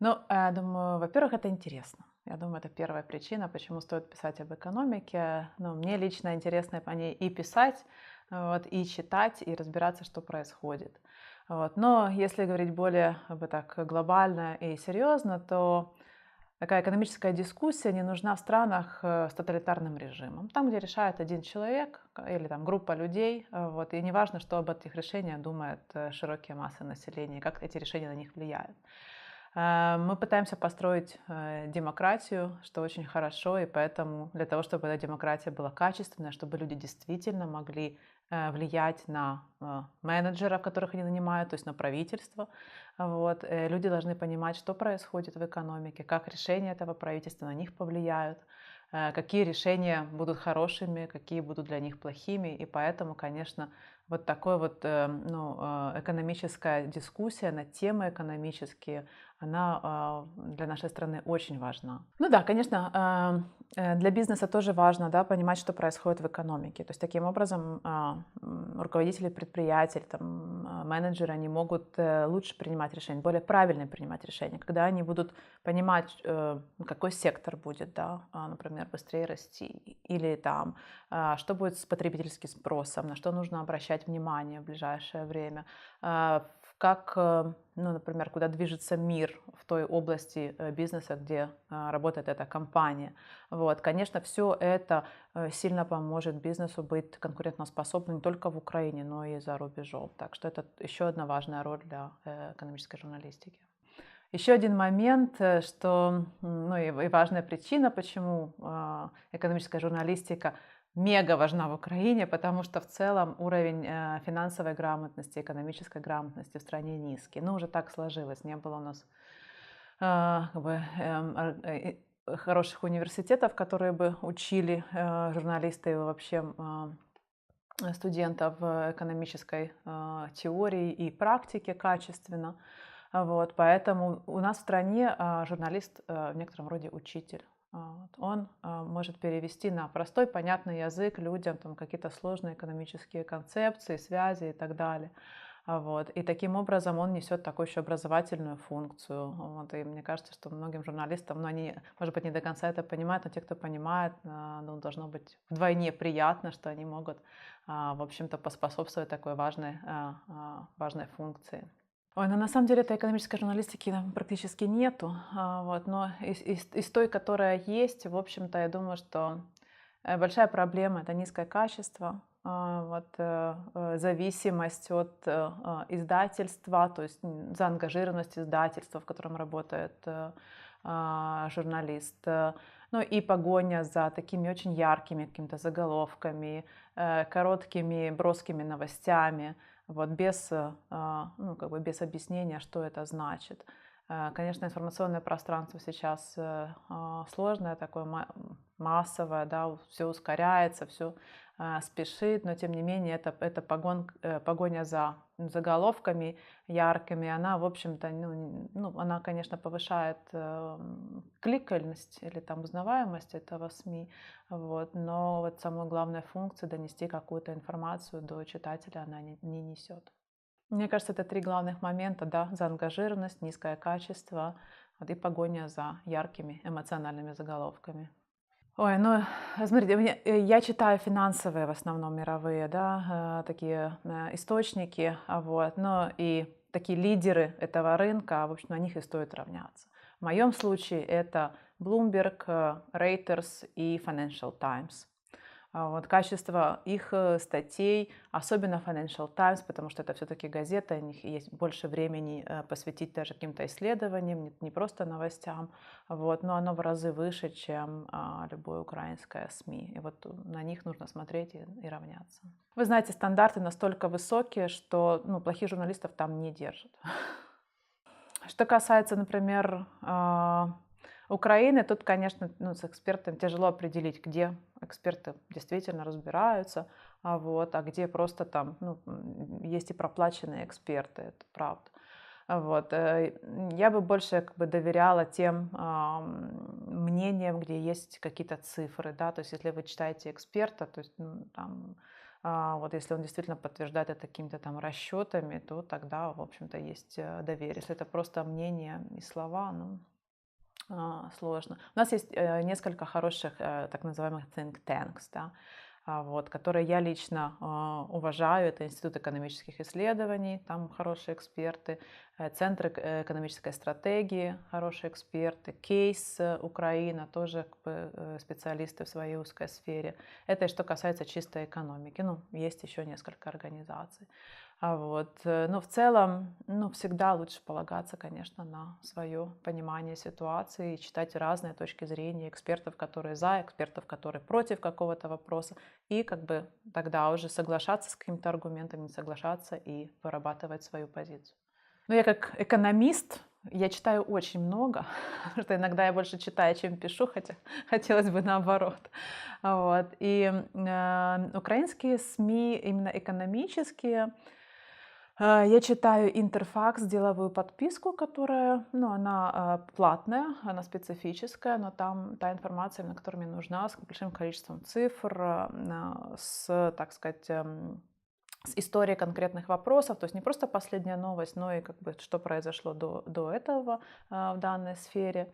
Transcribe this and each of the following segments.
Ну, я думаю, во-первых, это интересно. Я думаю, это первая причина, почему стоит писать об экономике. Ну, мне лично интересно по ней и писать, вот, и читать, и разбираться, что происходит. Вот. Но если говорить более бы так глобально и серьезно, то такая экономическая дискуссия не нужна в странах э, с тоталитарным режимом. Там, где решает один человек или там группа людей, э, вот, и неважно, что об этих решениях думают э, широкие массы населения, как эти решения на них влияют. Мы пытаемся построить демократию, что очень хорошо, и поэтому для того, чтобы эта демократия была качественная, чтобы люди действительно могли Э, влиять на э, менеджеров, которых они нанимают, то есть на правительство. Вот. Э, люди должны понимать, что происходит в экономике, как решения этого правительства на них повлияют, какие решения будут хорошими, какие будут для них плохими. И поэтому, конечно, вот такой вот ну, экономическая дискуссия на темы экономические, она для нашей страны очень важна. Ну да, конечно, Э, для бизнеса тоже важно да, понимать, что происходит в экономике. То есть таким образом а, руководители предприятий, там, а, менеджеры, они могут э, лучше принимать решения, более правильно принимать решения, когда они будут понимать, э, какой сектор будет, да, а, например, быстрее расти, или там, что будет с потребительским спросом, на что нужно обращать внимание в ближайшее время, как, э, ну, например, куда движется мир в той области э, бизнеса, где э, работает эта компания. Вот. Конечно, все это сильно поможет бизнесу быть конкурентоспособным не только в Украине, но и за рубежом. Так что это еще одна важная роль для экономической журналистики. Еще один момент, что, ну и важная причина, почему экономическая журналистика мега важна в Украине, потому что в целом уровень э, финансовой грамотности, экономической грамотности в стране низкий. Ну, уже так сложилось, не было у нас э, как бы, эм, э, хороших университетов, которые бы учили журналисты и вообще студентов экономической теории и практики качественно. Вот, поэтому у нас в стране журналист в некотором роде учитель. Он а, может перевести на простой, понятный язык людям там, какие-то сложные экономические концепции, связи и так далее. А вот. И таким образом он несет такую еще образовательную функцию. Вот. И мне кажется, что многим журналистам, ну, они, может быть, не до конца это понимают, но те, кто понимает, а, ну, должно быть вдвойне приятно, что они могут, в общем-то, поспособствовать такой важной, важной функции. Ой, ну на самом деле этой экономической журналистики практически нету, а, вот, но из, из, из той, которая есть, в общем-то, я думаю, что э, большая проблема – это низкое качество, а, вот, э, э, зависимость от издательства, то есть заангажированность издательства, в котором работает а, журналист, ну и погоня за такими очень яркими какими-то заголовками, короткими, броскими новостями – вот без, э, а, ну, как бы без объяснения, что это значит. Э, конечно, информационное пространство сейчас э, а, сложное, такое массовое, да, все ускоряется, все спешит, но тем не менее это, это погон, погоня за заголовками яркими, она, в общем-то, ну, ну, она, конечно, повышает кликальность или там узнаваемость этого СМИ, вот, но вот самую главную функцию донести какую-то информацию до читателя она не, не несет. Мне кажется, это три главных момента, да, заангажированность, низкое качество вот, и погоня за яркими эмоциональными заголовками. Ой, ну, смотрите, э, я читаю финансовые в основном мировые, да, э, такие э, источники, а вот, но и такие лидеры этого рынка, в общем, на них и стоит равняться. В моем случае это Bloomberg, Reuters и Financial Times. А, вот, качество их э, статей, особенно Financial Times, потому что это все-таки газета, у них есть больше времени э, посвятить даже каким-то исследованиям, не просто новостям, вот, но оно в разы выше, чем а, любое украинское СМИ. И вот на них нужно смотреть и, и равняться. Вы знаете, стандарты настолько высокие, что ну, плохих журналистов там не держат. Что касается, например, а, Украины, тут, конечно, ну, с экспертами тяжело определить, где эксперты действительно разбираются, а, вот, а где просто там ну, есть и проплаченные эксперты, это правда. Вот. Э, я бы больше как бы доверяла тем э, мнениям, где есть какие-то цифры, да, то есть если вы читаете эксперта, то есть ну, там А, вот если он действительно подтверждает это какими-то там расчетами, то тогда, в общем-то, есть э, доверие. Если это просто мнение и слова, ну, сложно. У нас есть э, несколько хороших э, так называемых think tanks, да, а, вот, которые я лично а, уважаю. Это Институт экономических исследований, там хорошие эксперты, э, Центр экономической стратегии, хорошие эксперты, Кейс Украина, тоже специалисты в своей узкой сфере. Это что касается чистой экономики. Ну, есть еще несколько организаций. А вот. Э, но в целом, ну, всегда лучше полагаться, конечно, на свое понимание ситуации и читать разные точки зрения экспертов, которые за, экспертов, которые против какого-то вопроса, и как бы тогда уже соглашаться с какими-то аргументами, не соглашаться и вырабатывать свою позицию. Ну, я как экономист, я читаю очень много, потому что иногда я больше читаю, чем пишу, хотя хотелось бы наоборот. Вот. И э, украинские СМИ, именно экономические, я читаю Интерфакс, деловую подписку, которая, ну, она э, платная, она специфическая, но там та информация, на которая мне нужна, с большим количеством цифр, э, с, так сказать, эм, с историей конкретных вопросов, то есть не просто последняя новость, но и как бы что произошло до, до этого в данной сфере.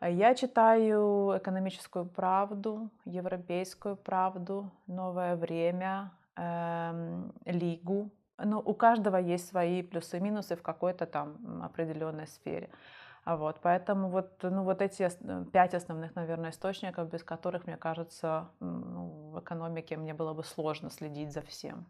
Я читаю экономическую правду, европейскую правду, новое время, эм, Лигу, но у каждого есть свои плюсы и минусы в какой-то там определенной сфере. А вот, поэтому вот, ну, вот эти пять основных, наверное, источников, без которых, мне кажется, ну, в экономике мне было бы сложно следить за всем.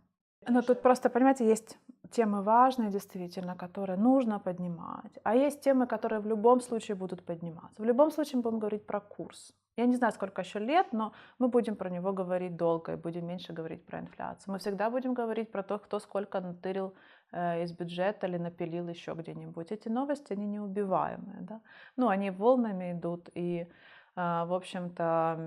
Но тут просто, понимаете, есть темы важные действительно, которые нужно поднимать, а есть темы, которые в любом случае будут подниматься. В любом случае мы будем говорить про курс. Я не знаю, сколько еще лет, но мы будем про него говорить долго и будем меньше говорить про инфляцию. Мы всегда будем говорить про то, кто сколько натырил э, из бюджета или напилил еще где-нибудь. Эти новости, они неубиваемые. Да? Ну, они волнами идут, и, э, в общем-то,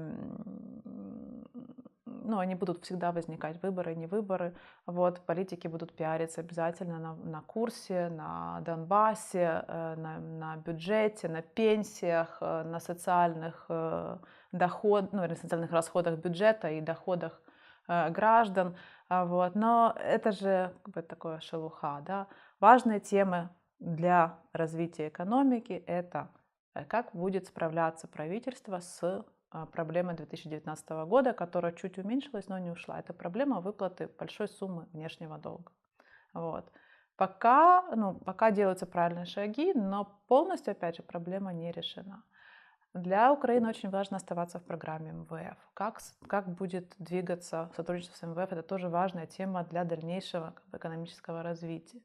ну, они будут всегда возникать, выборы, не выборы. Вот, политики будут пиариться обязательно на, на курсе, на Донбассе, э, на, на бюджете, на пенсиях, э, на социальных э, доход, ну, на социальных расходах бюджета и доходах граждан. А вот. Но это же как бы такое шелуха. Да? Важные темы для развития экономики – это как будет справляться правительство с а, проблема 2019 года, которая чуть уменьшилась, но не ушла. Это проблема выплаты большой суммы внешнего долга. Вот. Пока, ну, пока делаются правильные шаги, но полностью, опять же, проблема не решена. Для Украины очень важно оставаться в программе МВФ. Как, как будет двигаться сотрудничество с МВФ, это тоже важная тема для дальнейшего как бы, экономического развития.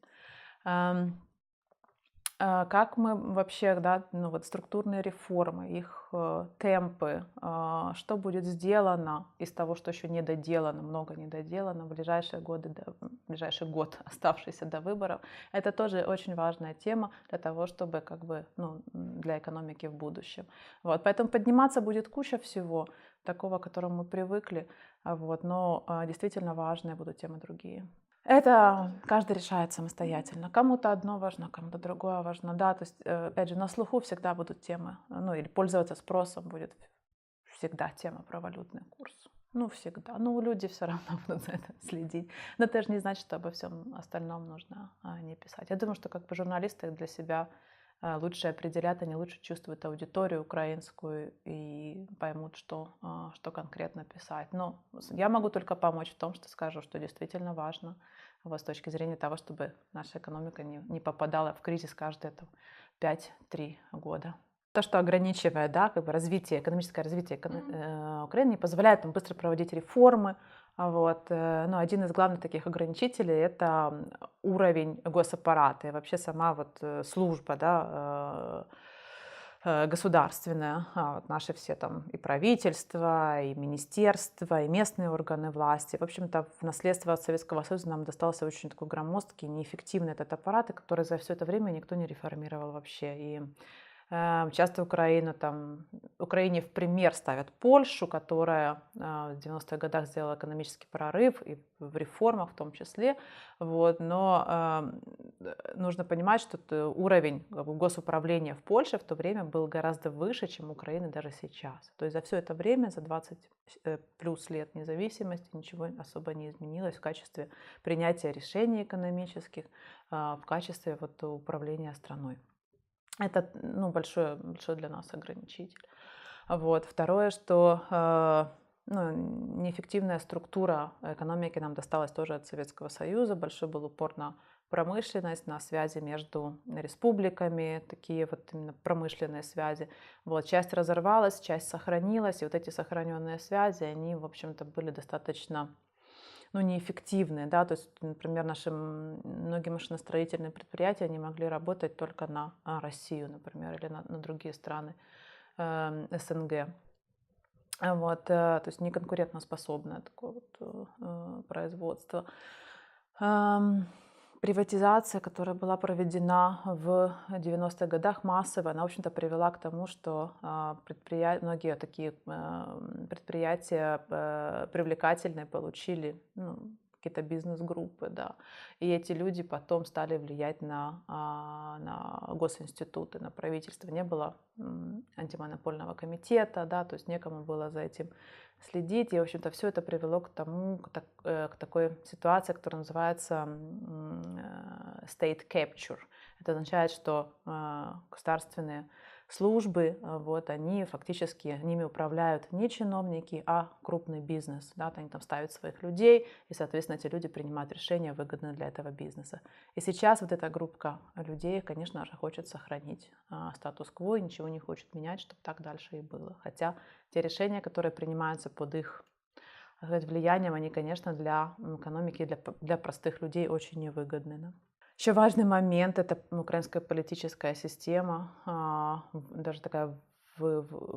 А, как мы вообще, да, ну вот структурные реформы, их э, темпы, а, что будет сделано из того, что еще не доделано, много не доделано в ближайшие годы, в ближайший год, оставшийся до выборов, это тоже очень важная тема для того, чтобы как бы, ну, для экономики в будущем. Вот, поэтому подниматься будет куча всего такого, к которому мы привыкли, вот, но а, действительно важные будут темы другие. Это каждый решает самостоятельно. Кому-то одно важно, кому-то другое важно. Да, то есть, э, опять же, на слуху всегда будут темы, ну или пользоваться спросом будет всегда тема про валютный курс. Ну, всегда. Ну, люди все равно будут за это следить. Но это же не значит, что обо всем остальном нужно а, не писать. Я думаю, что как бы журналисты для себя лучше определят, они лучше чувствуют аудиторию украинскую и поймут, что, а, что конкретно писать. Но я могу только помочь в том, что скажу, что действительно важно вот, с точки зрения того, чтобы наша экономика не, не попадала в кризис каждые 5-3 года. То, что ограничивает да, как бы развитие, экономическое развитие э, Украины, не позволяет им быстро проводить реформы. Вот. Э, но один из главных таких ограничителей – это уровень госаппарата и вообще сама вот э, служба да, Э, государственная, а вот наши все там и правительства, и министерства, и местные органы власти. В общем-то, в наследство от Советского Союза нам достался очень такой громоздкий, неэффективный этот аппарат, который за все это время никто не реформировал вообще. И часто Украину там, Украине в пример ставят Польшу, которая а, в 90-х годах сделала экономический прорыв и в реформах в том числе. Вот, но э, нужно понимать, что уровень госуправления в Польше в то время был гораздо выше, чем Украины даже сейчас. То есть за все это время, за 20 э, плюс лет независимости, ничего особо не изменилось в качестве принятия решений экономических, э, в качестве вот, управления страной. Это ну, большой, большой для нас ограничитель. Вот. Второе, что э, ну, неэффективная структура экономики нам досталась тоже от Советского Союза. Большой был упор на промышленность, на связи между республиками, такие вот именно промышленные связи. Вот, часть разорвалась, часть сохранилась, и вот эти сохраненные связи, они, в общем-то, были достаточно ну, неэффективные. Да? То есть, например, наши многие машиностроительные предприятия не могли работать только на а, Россию, например, или на, на другие страны э, СНГ. Вот, э, то есть неконкурентоспособное такое вот, э, производство. Эм, приватизация, которая была проведена в 90-х годах массовая, она, в общем-то, привела к тому, что а, предприятия, многие такие а, предприятия э, привлекательные получили ну, какие-то бизнес-группы, да. И эти люди потом стали влиять на, а, на госинституты, на правительство. Не было антимонопольного комитета, да, то есть некому было за этим следить. И, в общем-то, все это привело к тому, к, так, э, к такой ситуации, которая называется э, state capture. Это означает, что э, государственные службы, э, вот, они фактически, ними управляют не чиновники, а крупный бизнес. Да, они там ставят своих людей, и, соответственно, эти люди принимают решения, выгодные для этого бизнеса. И сейчас вот эта группа людей, конечно же, хочет сохранить а, статус-кво и ничего не хочет менять, чтобы так дальше и было. Хотя те решения, которые принимаются под их влиянием, они, конечно, для экономики, для, для простых людей очень невыгодны. Да? Еще важный момент – это украинская политическая система, а, даже такая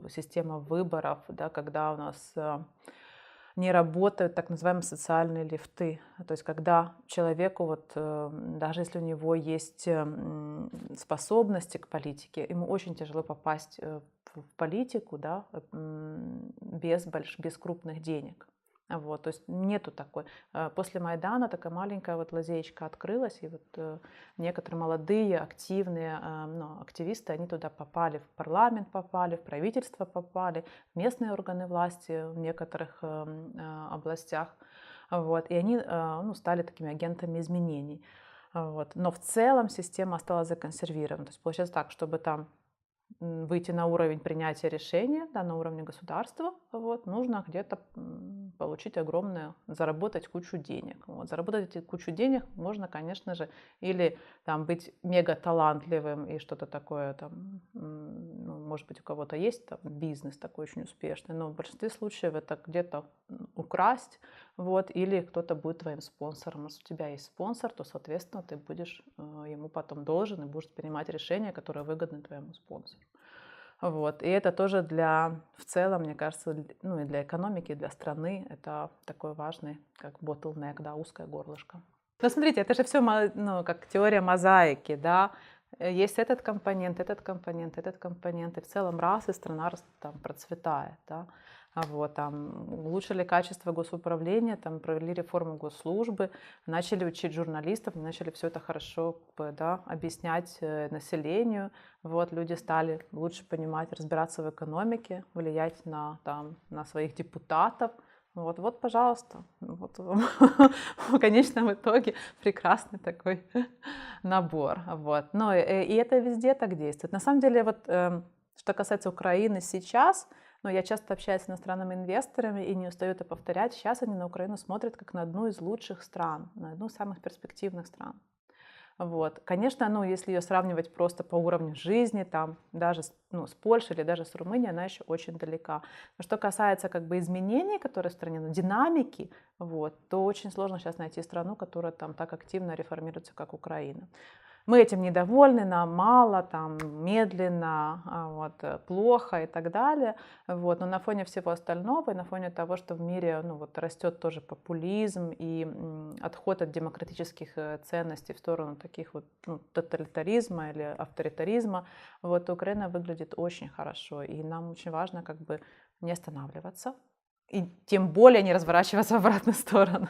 система выборов, да, когда у нас а, не работают так называемые социальные лифты. То есть когда человеку, вот, э, даже если у него есть эм, способности к политике, ему очень тяжело попасть э, в политику да, без, больш... без крупных денег. Вот, то есть нету такой. Э, после Майдана такая маленькая вот лазеечка открылась, и вот э, некоторые молодые, активные э, ну, активисты, они туда попали, в парламент попали, в правительство попали, в местные органы власти в некоторых областях. Вот, и они ну, стали такими агентами изменений. Вот. Но в целом система осталась законсервирована. То есть получается так, чтобы там выйти на уровень принятия решения, да, на уровне государства, вот, нужно где-то получить огромное, заработать кучу денег. Вот, заработать эти кучу денег можно, конечно же, или там, быть мега талантливым и что-то такое, там, ну, может быть, у кого-то есть там, бизнес такой очень успешный, но в большинстве случаев это где-то украсть, вот, или кто-то будет твоим спонсором. Если у тебя есть спонсор, то, соответственно, ты будешь э, ему потом должен и будешь принимать решения, которые выгодны твоему спонсору. Вот. И это тоже для, в целом, мне кажется, ну и для экономики, и для страны это такой важный, как bottleneck, да, узкое горлышко. Но смотрите, это же все ну, как теория мозаики, да, есть этот компонент, этот компонент, этот компонент, и в целом раз, и страна там процветает, да. А вот, там, улучшили качество госуправления, там, провели реформу госслужбы, начали учить журналистов, начали все это хорошо да, объяснять э, населению. Вот, люди стали лучше понимать, разбираться в экономике, влиять на, там, на своих депутатов. Вот, вот, пожалуйста, вот в конечном итоге прекрасный такой набор. Вот. Но и, и это везде так действует. На самом деле, вот, эм, что касается Украины сейчас, но я часто общаюсь с иностранными инвесторами и не устаю это повторять. Сейчас они на Украину смотрят как на одну из лучших стран, на одну из самых перспективных стран. Вот. Конечно, ну, если ее сравнивать просто по уровню жизни, там, даже ну, с Польшей или даже с Румынией, она еще очень далека. Но что касается как бы, изменений, которые в стране, ну, динамики, вот, то очень сложно сейчас найти страну, которая там так активно реформируется, как Украина. Мы этим недовольны, нам мало, там, медленно, а, вот, э, плохо и так далее. Вот. Но на фоне всего остального и на фоне того, что в мире ну, вот, растет тоже популизм и отход от демократических э, ценностей в сторону таких вот ну, тоталитаризма или авторитаризма, вот, Украина выглядит очень хорошо. И нам очень важно как бы не останавливаться, и тем более не разворачиваться в обратную сторону.